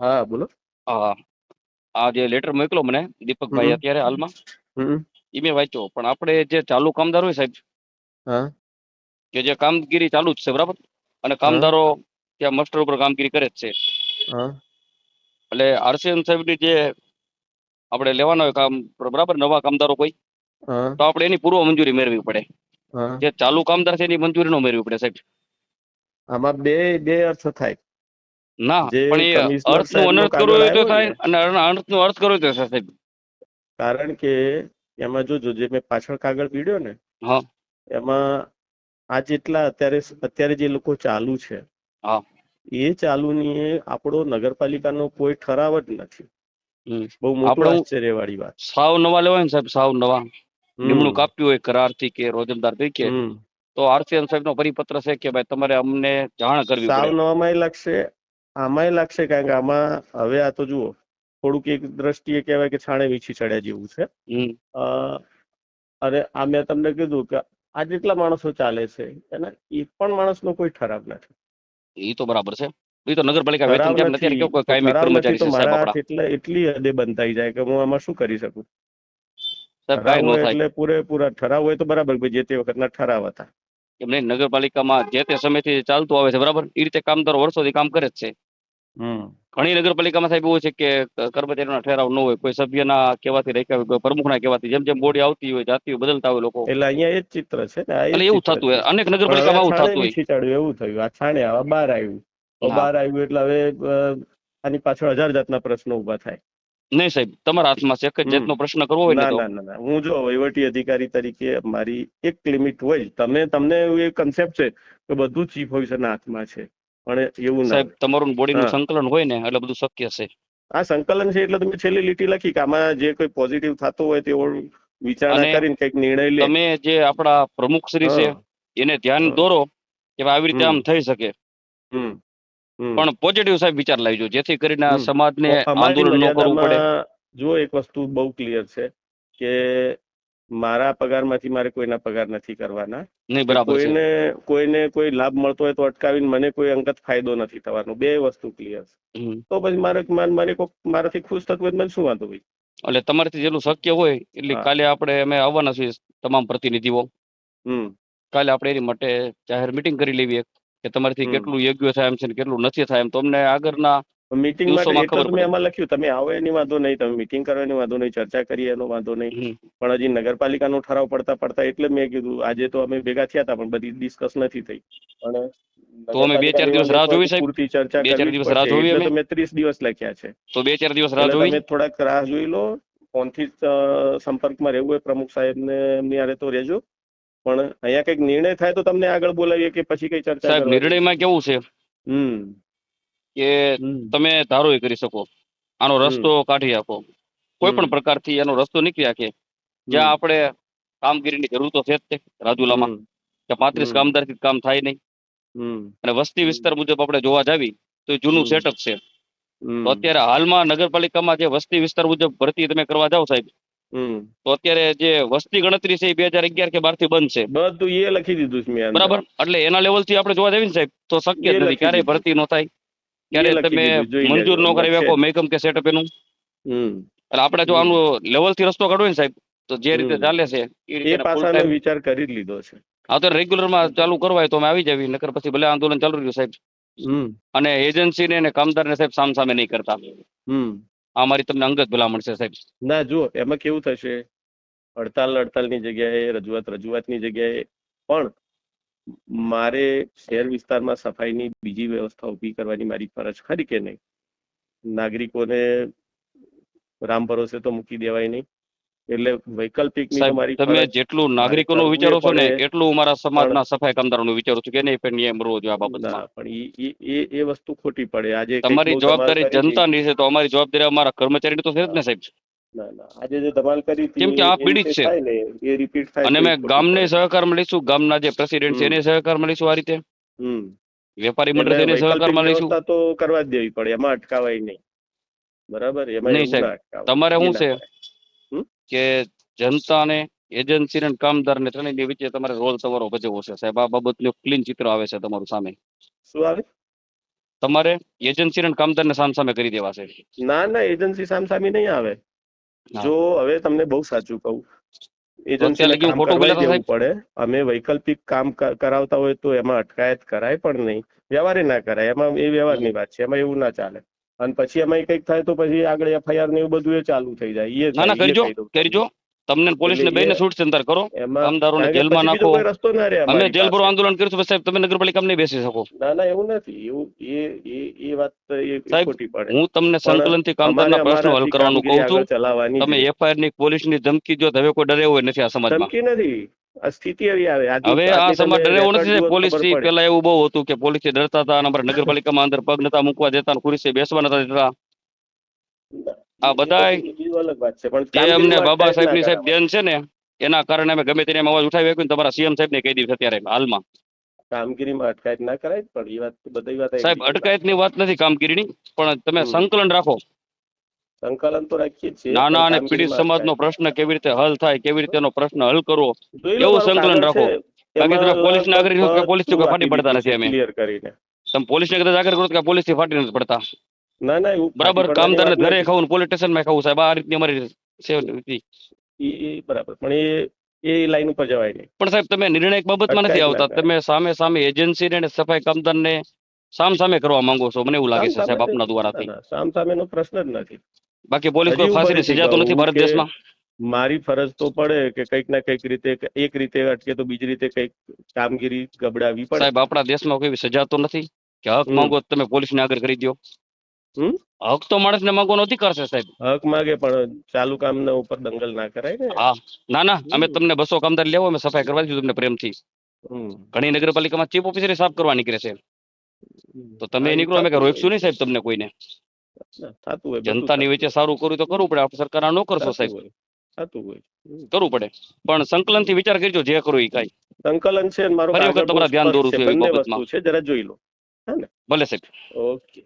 હા બોલો. હા આ જે લેટર મોકલો મને દીપકભાઈ અત્યારે હાલમાં એ મેં વાંચ્યો. પણ આપણે જે ચાલુ કામદાર હોય સાહેબ હા. કે જે કામગીરી ચાલુ જ છે બરાબર? અને કામદારો ત્યાં મસ્ટર ઉપર કામગીરી કરે જ છે. હા. એટલે આરસીએમ સાહેબની જે આપણે લેવાના હોય કામ બરાબર? નવા કામદારો કોઈ તો આપણે એની પૂર્વ મંજૂરી મેળવવી પડે. જે ચાલુ કામદાર છે એની મંજૂરી નો મેળવવી પડે સાહેબ. આમાં બે બે અર્થ થાય. ના પણ એ અર્થનું અનર્થ કરવો હોય તો થાય અને અનર્થનો અર્થ કરવો તો થાય સાહેબ. કારણ કે એમાં જોજો જે મેં પાછળ કાગળ પીડ્યો ને હા. એમાં આ જેટલા અત્યારે અત્યારે જે લોકો ચાલુ છે હા. એ ચાલુની આપણો નગરપાલિકાનો કોઈ ઠરાવ જ નથી. બહુ મોટું આશ્ચર્ય વાળી વાત. સાવ નવા લેવાય ને સાહેબ સાવ નવા. નિમણૂક આપ્યું હોય કરારથી કે રોજમદાર તરીકે. તો આરસીએમ સાહેબ નો પરિપત્ર છે કે ભાઈ તમારે અમને જાણ કરવી સાવ નવામાં લાગશે આમાંય લાગશે કારણ કે આમાં હવે આ તો જુઓ થોડુંક એક દ્રષ્ટિએ કહેવાય કે છાણે વીછી ચડ્યા જેવું છે. અ, અને આ મેં તમને કીધું કે આ જેટલા માણસો ચાલે છે એના એક પણ માણસનો કોઈ ઠરાવ નથી. એ તો બરાબર છે. એ તો નગરપાલિકા વેતન કેમ નથી કેવું કોઈ કાયમી કર્મચારી છે સાહેબ આપણા. એટલે એટલી હદે બંધાઈ જાય કે હું આમાં શું કરી શકું? સાહેબ કાંઈ થાય. એટલે પૂરેપૂરા ઠરાવ હોય તો બરાબર જે તે વખતના ઠરાવ હતા. એમ નહીં નગરપાલિકામાં જે તે સમયથી ચાલતું આવે છે બરાબર? એ રીતે કામદારો વર્ષોથી કામ કરે જ છે. ઘણી નગરપાલિકામાં સાહેબ એવું છે કે કર્મચારીઓના ઠરાવ ન હોય કોઈ સભ્યના કહેવાથી રાખ્યા હોય કોઈ પ્રમુખના કહેવાથી જેમ જેમ બોડી આવતી હોય જાતી હોય બદલતા હોય લોકો. એટલે અહીંયા એ જ ચિત્ર છે ને એટલે એવું થતું હોય. અનેક નગરપાલિકામાં આવું થતું હોય. એવું થયું. આ છાણે આવા બહાર આવ્યું. બહાર આવ્યું એટલે હવે આની પાછળ હજાર જાતના પ્રશ્નો ઊભા થાય. નહીં સાહેબ તમારા હાથમાં છે. એક જ જાતનો પ્રશ્ન કરવો હોય ના ના ના હું જો વહીવટી અધિકારી તરીકે મારી એક લિમિટ હોય તમે તમને એવું એ કન્સેપ્ટ છે કે બધું ચીફ ઓફિસરના હાથમાં છે. પણ એવું સાહેબ તમારું બોડીનું. સંકલન હોય ને એટલે બધું શક્ય છે. આ સંકલન છે એટલે તમે છેલ્લી લીટી લખી કે આમાં જે કોઈ પોઝિટિવ થતું હોય તેવો વિચારણા કરીને કંઈક નિર્ણય લે. તમે જે આપણા પ્રમુખ શ્રી છે એને ધ્યાન દોરો કે આવી રીતે આમ થઈ શકે. પણ પોઝિટિવ સાહેબ વિચાર લાવજો જેથી કરીને. સમાજને આંદોલન ન કરવું પડે. જો એક વસ્તુ બહુ ક્લિયર છે કે મારા પગારમાંથી મારે કોઈના પગાર નથી કરવાના. નહીં બરાબર કોઈને કોઈને કોઈ લાભ મળતો હોય તો અટકાવીને મને કોઈ અંગત ફાયદો નથી થવાનો. બે વસ્તુ ક્લિયર તો પછી મારે કોક મારાથી ખુશ થતું હોય મને શું વાંધો ભાઈ? એટલે તમારાથી જેટલું શક્ય હોય એટલે કાલે આપણે અમે આવવાના છીએ તમામ પ્રતિનિધિઓ. હમ. કાલે આપણે એની માટે જાહેર મિટિંગ કરી લેવી એક કે તમારાથી કેટલું યોગ્ય થાય એમ છે ને કેટલું નથી થાય એમ. તો અમને આગળના મીટિંગ માટે તો મેં. એમાં લખ્યું તમે આવો એની વાંધો નહીં તમે મીટિંગ કરો એની વાંધો નહીં ચર્ચા કરીએ એનો વાંધો નહીં. પણ હજી નગરપાલિકાનો ઠરાવ પડતા પડતા એટલે મેં કીધું આજે તો અમે ભેગા થયા હતા પણ બધી ડિસ્કસ નથી થઈ. પણ તો અમે બે ચાર દિવસ રાહ જોવી સાહેબ? પૂરતી ચર્ચા બે ચાર દિવસ રાહ જોવી અમે? મેં ત્રીસ દિવસ લખ્યા છે. તો બે ચાર દિવસ રાહ જોવી? તમે થોડાક રાહ જોઈ લો. ફોનથી જ સંપર્કમાં રહેવું હોય પ્રમુખ સાહેબને એમની હારે તો રહેજો. પણ અહીંયા કંઈક નિર્ણય થાય તો તમને આગળ બોલાવીએ કે પછી કઈ ચર્ચા સાહેબ નિર્ણયમાં કેવું છે? હમ. કે તમે ધારો એ કરી શકો. આનો રસ્તો કાઢી આપો. કોઈ પણ. પ્રકારથી એનો રસ્તો નીકળી આખે જ્યાં આપણે કામગીરીની જરૂર તો છે જ તે રાજુલામાં. કે પાંત્રીસ કામદારથી કામ થાય નહીં. અને વસ્તી વિસ્તાર મુજબ આપણે જોવા જાવી તો એ જૂનું સેટઅપ છે. તો અત્યારે હાલમાં નગરપાલિકામાં જે વસ્તી વિસ્તાર મુજબ ભરતી તમે કરવા જાવ સાહેબ તો અત્યારે જે વસ્તી ગણતરી છે એ બે હજાર અગિયાર કે બારથી બંધ છે. બધું એ લખી દીધું છે બરાબર? એટલે એના લેવલથી આપણે જોવા જઈએ ને સાહેબ તો શક્ય નથી. ક્યારેય ભરતી ન થાય. લખી તમે મંજૂર ન કરાવી છે. મેકમ કે સેટઅપ એનું? એટલે આપણે જો આનું લેવલથી રસ્તો કાઢવો ને સાહેબ તો જે રીતે ચાલે છે એ પાસાનો વિચાર કરી લીધો છે. આ તો રેગ્યુલરમાં ચાલુ કરવાય તો અમે આવી જાવી નકર પછી ભલે આંદોલન ચાલુ રહ્યું સાહેબ. અને એજન્સી ને કામદાર ને સાહેબ સામ સામે નહીં કરતા. આ મારી તમને અંગત ભલામણ છે સાહેબ. ના જુઓ એમાં કેવું થશે? હડતાલ હડતાલની જગ્યાએ રજૂઆત રજૂઆતની જગ્યાએ પણ મારે શહેર વિસ્તારમાં સફાઈની બીજી વ્યવસ્થા ઊભી કરવાની મારી ફરજ ખરી કે નહીં? નાગરિકોને રામ ભરોસે તો મૂકી દેવાય નહીં. એટલે વૈકલ્પિક મારી તમે જેટલું નાગરિકોનું વિચારો છો ને એટલું મારા સમાજના સફાઈ કામદારોનું વિચારું છું કે નહીં પણ નિયમ મળવો જોઈએ આ બાબતમાં. પણ એ એ વસ્તુ ખોટી પડે. આજે તમારી જવાબદારી જનતાની છે તો અમારી જવાબદારી અમારા કર્મચારીની તો છે જ ને સાહેબ. ના ના. આજે જે ધમાલ કરી હતી કેમ કે આ પીડિત છે. ને એ રિપીટ થાય અને મેં ગામને સહકાર મળીશું ગામના જે પ્રેસિડેન્ટ છે એને સહકાર મળીશું આ રીતે. હમ. વેપારી મંડળ છે એને સહકાર મળીશું. તો કરવા જ દેવી પડે એમાં અટકાવાય નહીં. બરાબર? એમાં નહીં સાહેબ. તમારે શું છે. કે જનતાને એજન્સી ને કામદારને ત્રણેયની વચ્ચે તમારે રોલ તમારો ભજવવો છે. સાહેબ આ બાબતનું ક્લીન ચિત્ર આવે છે તમારું સામે. શું આવે? તમારે એજન્સી અને કામદારને સામસામે કરી દેવા છે. ના ના એજન્સી સામસામી નહીં આવે. જો હવે તમને બહુ સાચું કહું એજન્સી દેવું પડે. અમે વૈકલ્પિક કામ કરાવતા હોય તો એમાં અટકાયત કરાય પણ નહીં. વ્યવહારે ના કરાય. એમાં એ વ્યવહારની વાત છે. એમાં એવું ના ચાલે. અને પછી એમાં કંઈક થાય તો પછી આગળ એફઆઈઆર ને એવું બધું એ ચાલુ થઈ જાય. એ કરજો કરજો. તમને પોલીસ ને બેને છૂટ અંતર કરો. કામદારોને જેલમાં નાખો. અમે જેલ ભરો આંદોલન કરીશું સાહેબ તમે નગરપાલિકામાં નહીં બેસી શકો. ના ના એવું નથી. એવું એ એ એ વાત એ સાહેબ, ખોટી પડે. હું તમને સંકલનથી કામદારના પ્રશ્નો હલ કરવાનું કહું છું. તમે એફઆઈઆરની પોલીસની ધમકી જો હવે કોઈ ડરે હોય નથી આ સમાજમાં. ધમકી નથી. સ્થિતિ એવી આવે. હવે આ નથી પોલીસથી પેલા એવું બહુ હતું કે પોલીસથી ડરતા હતા અને અમારા નગરપાલિકામાં અંદર પગ નતા મૂકવા દેતા ખુરશી બેસવા નતા દેતા. આ બધાય અલગ વાત છે પણ જે અમને બાબા સાહેબની સાહેબ દેન છે ને એના કારણે અમે ગમે તેને અવાજ ઉઠાવી શકું તમારા સીએમ સાહેબ ને કહી દીધું અત્યારે હાલમાં. કામગીરીમાં અટકાયત ના કરાય પણ એ વાત બધી વાત સાહેબ અટકાયતની વાત નથી કામગીરીની પણ તમે સંકલન રાખો. સંકલન તો રાખીએ છીએ નાના અને પીડિત સમાજનો પ્રશ્ન કેવી રીતે હલ થાય કેવી રીતે એનો પ્રશ્ન હલ કરવો એવું સંકલન રાખો. બાકી તમે પોલીસ નાગરિક આગળ રહ્યો કે લગભગ પોલીસથી કોઈ ફાટી પડતા નથી અમે. તમે પોલીસ ને કદાચ આગળ કરો કે પોલીસથી ફાટી નથી પડતા. ના ના એવું બરાબર કામદારને ઘરે ખાવું પોલીસ સ્ટેશનમાં ખાવું સાહેબ આ રીતની અમારી ઈ બરાબર. પણ એ એ લાઈન ઉપર જવાય નહીં. પણ સાહેબ તમે નિર્ણાયક બાબતમાં નથી આવતા. તમે સામે સામે એજન્સી ને સફાઈ કામદારને સામ સામે કરવા માંગો છો. મને એવું લાગે છે સાહેબ આપના દ્વારાથી. સામ સામેનો પ્રશ્ન જ નથી. બાકી પોલીસ કોઈ ફાંસીની સજા તો નથી ભારત દેશમાં? મારી ફરજ તો પડે કે કંઈક ના કંઈક રીતે એક રીતે અટકે તો બીજી રીતે કંઈક કામગીરી ગબડાવી પડે. સાહેબ આપણા દેશમાં કોઈ સજા તો નથી? કે હક. માંગો તમે પોલીસને આગળ કરી દો? હક તો માણસને માગો નથી કરશે સાહેબ. હક માગે પણ ચાલુ કામના ઉપર દંગલ ના કરાય ને? હા. ના ના અમે તમને બસો કામદાર લેવો અમે સફાઈ કરવા દીધું તમને પ્રેમથી. ઘણી નગરપાલિકામાં ચીફ ઓફિસર સાફ કરવા નીકળે છે. તો તમે નીકળો અમે રોકશું નહીં સાહેબ તમને કોઈને. જનતાની વચ્ચે સારું કરવું તો કરવું પડે આપણે સરકાર ન કરશો સાહેબ. હોય. કરવું પડે. પણ સંકલનથી વિચાર કરજો જે કરવું એ કઈ. સંકલન છે મારો તમારા ધ્યાન દોરું છે જરા જોઈ લો. ભલે સાહેબ. ઓકે.